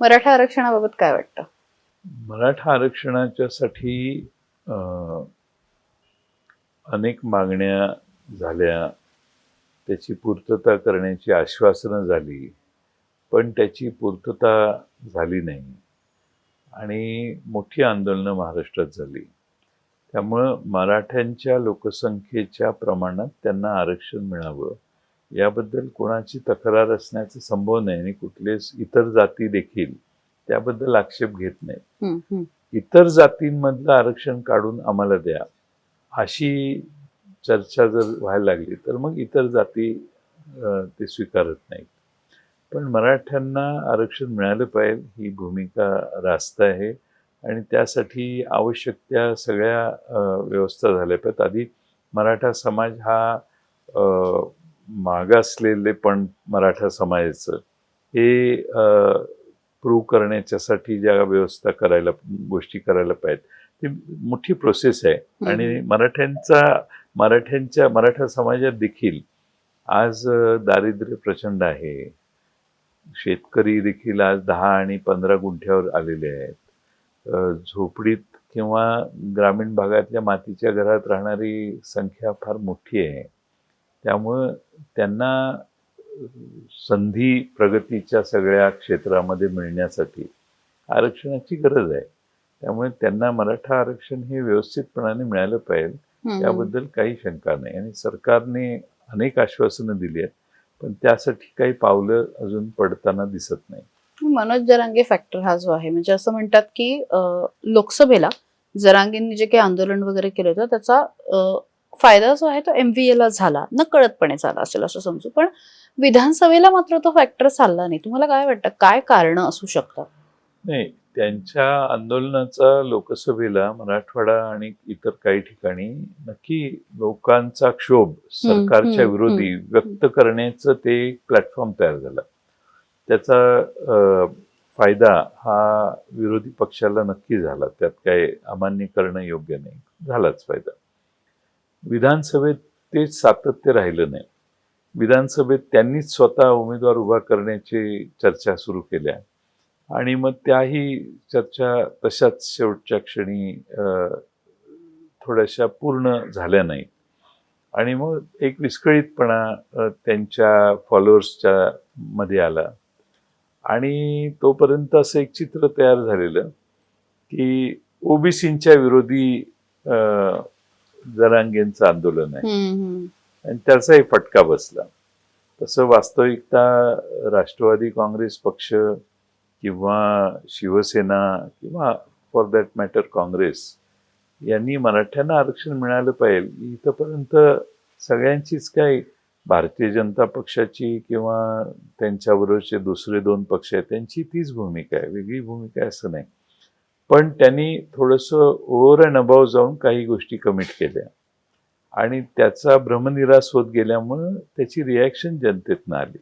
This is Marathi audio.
मराठा आरक्षणाबाबत काय वाटतं? मराठा आरक्षणाच्यासाठी अनेक मागण्या झाल्या. त्याची पूर्तता करण्याची आश्वासनं झाली पण त्याची पूर्तता झाली नाही. आणि मोठी आंदोलनं महाराष्ट्रात झाली. त्यामुळं मराठ्यांच्या लोकसंख्येच्या प्रमाणात त्यांना आरक्षण मिळावं याबद्दल कोणाची तक्रार असण्याचा संभव नाही आणि कुठलेच इतर जाती देखील त्याबद्दल आक्षेप घेत हम्म. इतर जातींमधलं आरक्षण काढून आम्हाला द्या अशी चर्चा जर व्हायला लागली तर मग इतर जाती ते स्वीकारत नाहीत. पण मराठ्यांना आरक्षण मिळालं पाहिजे ही भूमिका रास्त आहे आणि त्यासाठी आवश्यक त्या सगळ्या व्यवस्था झाल्या पाहिजेत. आधी मराठा समाज हा मागासलेले पण मराठा समाजाचं हे प्रूव्ह करण्याच्यासाठी ज्या व्यवस्था करायला गोष्टी करायला पाहिजेत ती मोठी प्रोसेस आहे. आणि मराठ्यांचा मराठ्यांच्या मराठा समाजात देखील आज दारिद्र्य प्रचंड आहे. शेतकरी देखील आज दहा आणि पंधरा गुंठ्यावर आलेले आहेत. झोपडीत किंवा ग्रामीण भागातल्या मातीच्या घरात राहणारी संख्या फार मोठी आहे. त्यामुळं त्यांना संधी प्रगतीच्या सगळ्या क्षेत्रामध्ये मिळण्यासाठी आरक्षणाची गरज आहे. त्यामुळे त्यांना मराठा आरक्षण हे व्यवस्थितपणाने मिळालं पाहिजे. हम्म. याबद्दल काही शंका नाही. आणि सरकारने अनेक आश्वासनं दिली आहेत पण त्यासाठी काही पावलं अजून पडताना दिसत नाही. मनोज जरांगे फॅक्टर हा जो आहे म्हणजे असं म्हणतात की लोकसभेला जरांगेंनी जे काही आंदोलन वगैरे केलं होतं त्याचा फायदा जो आहे तो एमव्हीए ला झाला न कळतपणे झाला असेल असं समजू. पण विधानसभेला मात्र तो फॅक्टर चालला नाही. तुम्हाला काय वाटतं? काय कारण असू शकतात? नाही त्यांच्या आंदोलनाचा लोकसभेला मराठवाडा आणि इतर काही ठिकाणी नक्की लोकांचा क्षोभ सरकारच्या विरोधी व्यक्त करण्याचं ते प्लॅटफॉर्म तयार झालं. त्याचा फायदा हा विरोधी पक्षाला नक्की झाला. त्यात काही अमान्य करणं योग्य नाही. झालाच फायदा. विधानसभेत ते सातत्य राहिलं नाही. विधानसभेत त्यांनीच स्वतः उमेदवार उभा करण्याची चर्चा सुरू केल्या. आणि मग त्याही चर्चा तशाच शेवटच्या क्षणी थोड्याशा पूर्ण झाल्या नाहीत. आणि मग एक विस्कळीतपणा त्यांच्या फॉलोअर्सच्या मध्ये आला. आणि तोपर्यंत असं एक चित्र तयार झालेलं की ओबीसींच्या विरोधी जरांगेंचं आंदोलन आहे. आणि त्याचाही फटका बसला. तसं वास्तविकता राष्ट्रवादी काँग्रेस पक्ष किंवा शिवसेना किंवा फॉर दॅट मॅटर काँग्रेस यांनी मराठ्यांना आरक्षण मिळालं पाहिजे. इथंपर्यंत सगळ्यांचीच काय भारतीय जनता पक्षाची किंवा त्यांच्याबरोबरचे दुसरे दोन पक्ष आहेत त्यांची तीच भूमिका आहे. वेगळी भूमिका आहे असं नाही. पण त्यांनी थोडंसं ओव्हर अँड अबाव जाऊन काही गोष्टी कमिट केल्या. आणि त्याचा भ्रमनिरास होत गेल्यामुळं त्याची रिॲक्शन जनतेतनं आली.